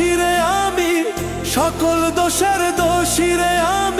দোষীরে আমি সকল দোষের দোষীরে আমি।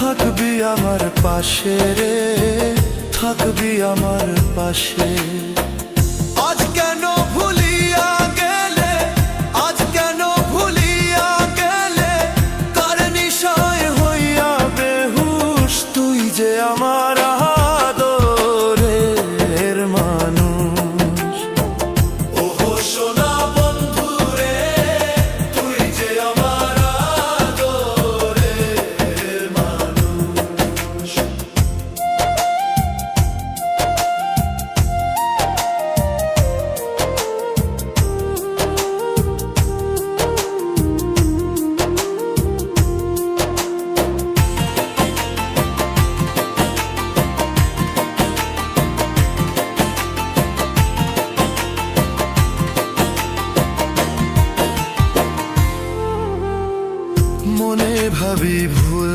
থাকবি আমার পাশে রে থাকবি আমার পাশে।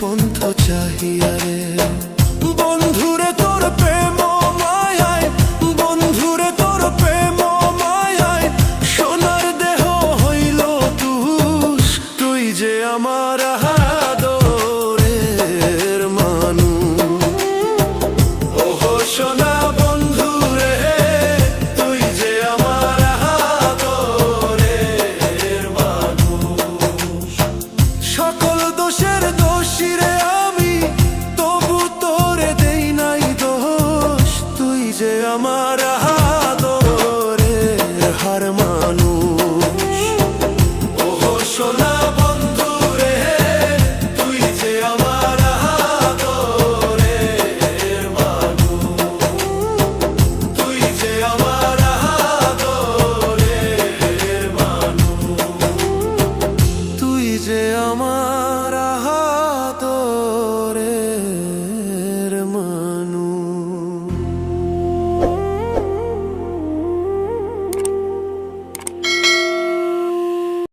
পন্থ চাহিয়া রে। বন্ধুরে তোর প্রেম মায়ায়, বন্ধুরে তোর প্রেম মায়ায়, সোনার দেহ হইল তুষ, তুই যে আমার summer